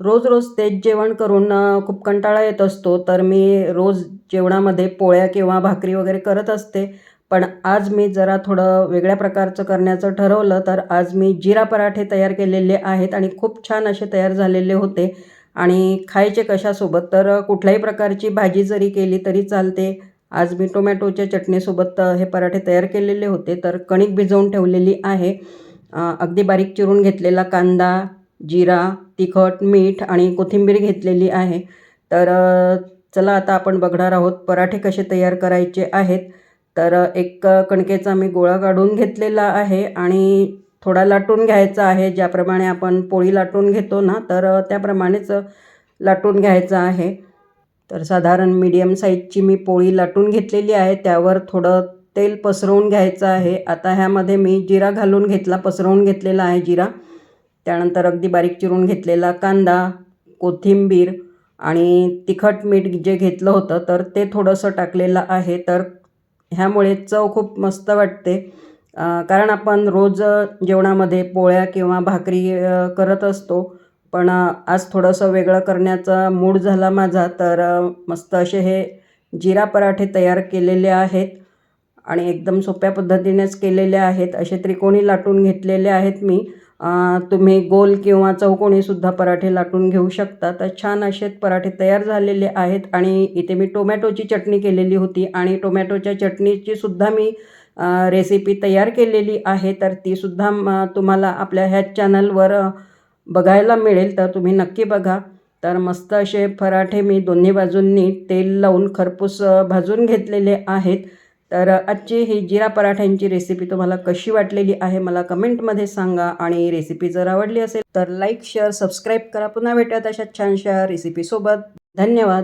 रोज रोज तेच जेवण करून खूप कंटाळा येत असतो. तर मी रोज जेवणामध्ये पोळ्या किंवा भाकरी वगैरे करत असते. पण आज मी जरा थोडं वेगळ्या प्रकारचं करण्याचं ठरवलं तर आज मी जिरा पराठे तयार केलेले आहेत आणि खूप छान असे तयार झालेले होते. आणि खायचे कशासोबत? तर कुठल्याही प्रकारची भाजी जरी केली तरी चालते. आज मी टोमॅटोच्या चटणीसोबत हे पराठे तयार केलेले होते. तर कणिक भिजवून ठेवलेली आहे. अगदी बारीक चिरून घेतलेला कांदा जिरा तिखट मीठ आणि कोथिंबीर घेतलेली आहे. तर चला आता आपण बघणार आहोत पराठे कसे तयार करायचे आहेत. तर एक कणकेचा मी गोळा काढून घेतलेला आहे आणि थोडा लाटून घ्यायचा आहे. ज्याप्रमाणे आपण पोळी लाटून घेतो ना तर त्याप्रमाणेच लाटून घ्यायचं आहे. तर साधारण मीडियम साईजची मी पोळी लाटून घेतलेली आहे. त्यावर थोडं तेल पसरवून घ्यायचं आहे. आता ह्यामध्ये मी जिरा घालून घेतला पसरवून घेतलेला आहे जिरा. त्यानंतर अगदी बारीक चिरून घेतलेला कांदा कोथिंबीर आणि तिखट मीठ जे घेतलं होतं तर ते थोडंसं टाकलेलं आहे. तर ह्यामुळे चव खूप मस्त वाटते. कारण आपण रोज जेवणामध्ये पोळ्या किंवा भाकरी करत असतो. पण आज थोडंसं वेगळं करण्याचा मूड झाला माझा तर मस्त असे हे जिरा पराठे तयार केलेले आहेत आणि एकदम सोप्या पद्धतीनेच केलेले आहेत. असे त्रिकोणी लाटून घेतलेले आहेत मी. तुम्ही गोल किंवा चौकोनीसुद्धा पराठे लाटून घेऊ शकता. तर छान असे पराठे तयार झालेले आहेत आणि इथे मी टोमॅटोची चटणी केलेली होती आणि टोमॅटोच्या चटणीची सुद्धा मी रेसिपी तयार केलेली आहे. तर तीसुद्धा तुम्हाला आपल्या ह्याच चॅनलवर बघायला मिळेल. तर तुम्ही नक्की बघा. तर मस्त असे पराठे मी दोन्ही बाजूंनी तेल लावून खरपूस भाजून घेतलेले आहेत. तर आजची ही जिरा पराठ्यांची रेसिपी तुम्हाला कशी वाटलेली आहे मला कमेंटमध्ये सांगा. आणि रेसिपी जर आवडली असेल तर लाईक शेअर सबस्क्राईब करा. पुन्हा भेटूयात अशा छानशा रेसिपीसोबत धन्यवाद.